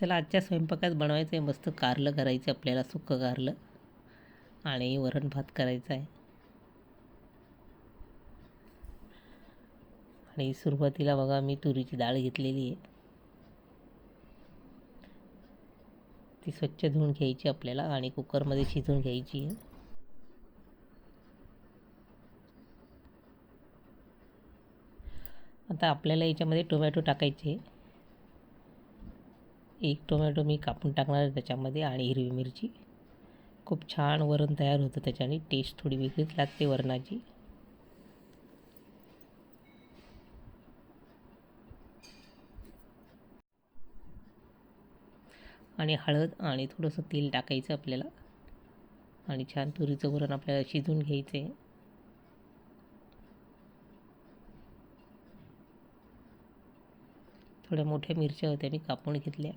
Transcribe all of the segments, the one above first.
चला आजच्या स्वयंपाकात बनवायचं आहे मस्त कारलं करायचं आपल्याला सुक्कं कारलं. आणि वरण भात करायचं आहे आणि सुरुवातीला बघा मी तुरीची डाळ घेतलेली आहे. ती स्वच्छ धुवून घ्यायची आपल्याला आणि कुकरमध्ये शिजवून घ्यायची आहे. आता आपल्याला याच्यामध्ये टोमॅटो टाकायचे. एक टोमॅटो मी कापून टाकणार आहे त्याच्यामध्ये आणि हिरवी मिरची. खूप छान वरण तयार होतं त्याच्याने. टेस्ट थोडी वेगळीच लागते वरणाची. आणि हळद आणि थोडंसं तेल टाकायचं आपल्याला. आणि छान तुरीचं वरण आपल्याला शिजून घ्यायचं आहे. थोड्या मोठ्या मिरच्या होत्या मी कापून घेतल्या.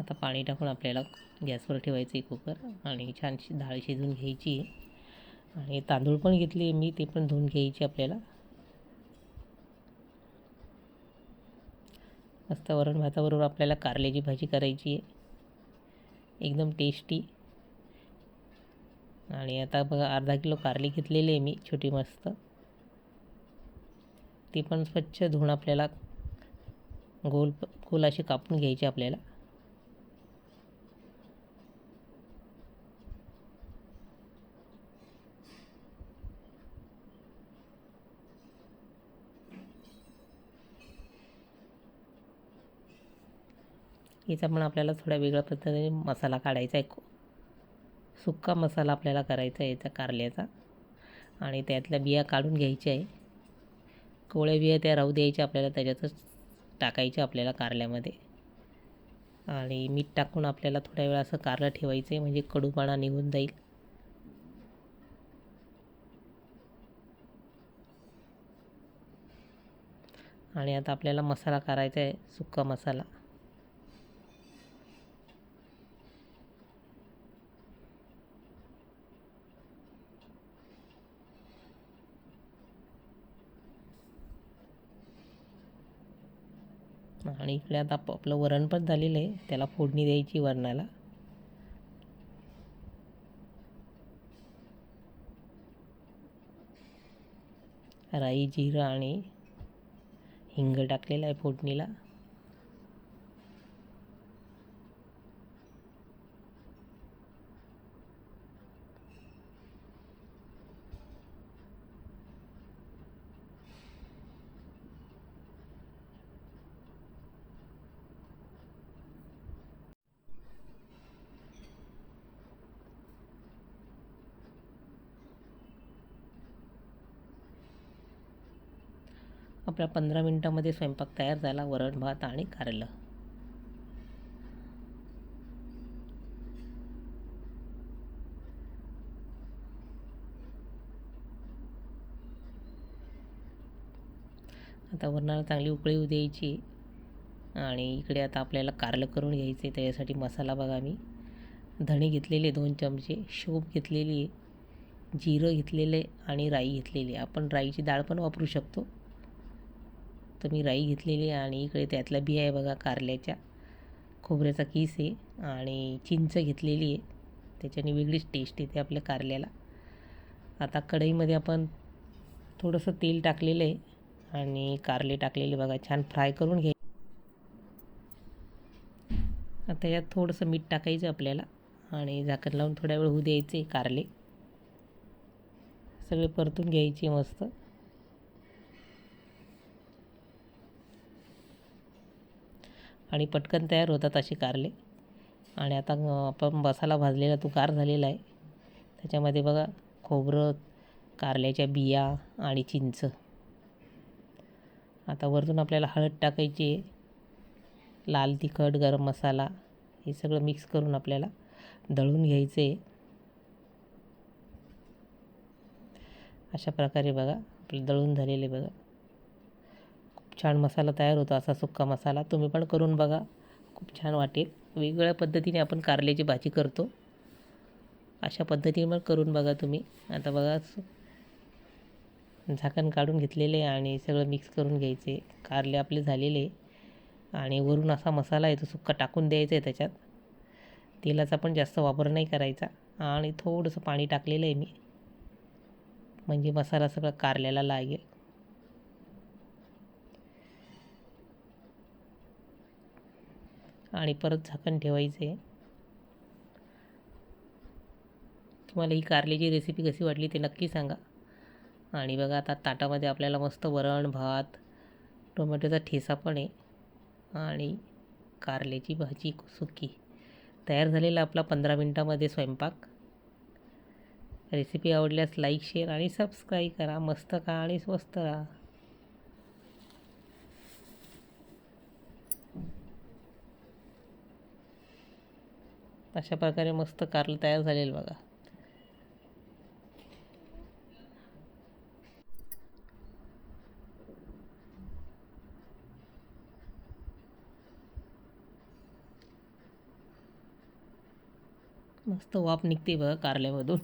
आता पाणी टाकून आपल्याला गॅसवर ठेवायचं आहे कुकर आणि छान डाळ शिजवून घ्यायची आहे. आणि तांदूळ पण घेतले मी ते पण धुवून घ्यायचे आपल्याला. मस्त वरण भाताबरोबर आपल्याला कारल्याची भाजी करायची आहे. एकदम टेस्टी आणि आता बघा अर्धा किलो कारले घेतलेली आहे मी छोटी मस्त. ती पण स्वच्छ धुवून आपल्याला गोल गोल असे कापून घ्यायचे आपल्याला. हिचा पण आपल्याला थोड्या वेगळ्या पद्धतीने मसाला काढायचा आहे. सुक्का मसाला आपल्याला करायचा आहे याचा कारल्याचा. आणि त्यातल्या बिया काढून घ्यायच्या आहे. कोवळ्या बिया त्या राहू द्यायच्या आपल्याला त्याच्यातच टाकायच्या आपल्याला कारल्यामध्ये. आणि मीठ टाकून आपल्याला थोड्या वेळ असं कारलं ठेवायचं आहे म्हणजे कडूपणा निघून जाईल. आणि आता आपल्याला मसाला करायचा आहे सुक्का मसाला. आणि इकडे आता आप आपलं वरण पण झालेलं आहे. त्याला फोडणी द्यायची वरणाला. राई जिरं आणि हिंग टाकलेलं आहे फोडणीला. आपल्या पंधरा मिनटामध्ये स्वयंपाक तयार झाला वरण भात आणि कारलं. आता वरणाला चांगली उकळी येऊ द्यायची आणि इकडे आता आपल्याला कारलं करून घ्यायचं आहे त्याच्यासाठी मसाला बघा मी. धणे घेतलेले दोन चमचे शोप घेतलेली आहे जिरं घेतलेले आणि राई घेतलेली आपण राईची डाळ पण वापरू शकतो. तर मी राई घेतलेली आहे आणि इकडे त्यातला बिया आहे बघा कारल्याच्या. खोबऱ्याचा किस आहे आणि चिंच घेतलेली आहे. त्याच्याने वेगळीच टेस्ट येते आपल्या कारल्याला. आता कढईमध्ये आपण थोडंसं तेल टाकलेलं आहे आणि कारले टाकलेले बघा छान फ्राय करून घ्याय आता यात थोडंसं मीठ टाकायचं आपल्याला आणि झाकण लावून थोड्या वेळ होऊ द्यायचे कारले. सगळे परतून घ्यायचे मस्त. आणि पटकन तयार होतात असे कारले. आणि आता आपण मसाला भाजलेला तो कार झालेला आहे. त्याच्यामध्ये बघा खोबरं कारल्याच्या बिया आणि चिंच. आता वरतून आपल्याला हळद टाकायची आहे. लाल तिखट गरम मसाला हे सगळं मिक्स करून आपल्याला दळून घ्यायचं आहे. अशा प्रकारे बघा आपलं दळून झालेले बघा. छान मसाला तयार होतो असा सुक्का मसाला. तुम्ही पण करून बघा. खूप छान वाटेल. वेगवेगळ्या पद्धतीने आपण कारल्याची भाजी करतो. अशा पद्धतीने पण करून बघा तुम्ही. आता बघा झाकण काढून घेतलेले आहे आणि सगळं मिक्स करून घ्यायचे. कारले आपले झालेले आणि वरून असा मसाला आहे तो सुक्का टाकून द्यायचा आहे त्याच्यात. तेलाचा पण जास्त वापर नाही करायचा. आणि थोडंसं पाणी टाकलेलं आहे मी. म्हणजे मसाला सगळा कारल्याला लागेल. आणि परत झाकण ठेवायचं. आहे तुम्हाला ही कारल्याची रेसिपी कशी वाटली ते नक्की सांगा. आणि बघा आता ताटामध्ये आपल्याला मस्त वरण भात टोमॅटोचा ठेसा पण आहे. आणि कारल्याची भाजी सुकी. तयार झालेला आपला पंधरा मिनटामध्ये स्वयंपाक. रेसिपी आवडल्यास लाईक शेअर आणि सबस्क्राईब करा. मस्त खा आणि स्वस्त राहा. अशा प्रकारे मस्त कारलं तयार झालेलं बघा. मस्त वाफ निघते बघा कारल्यामधून.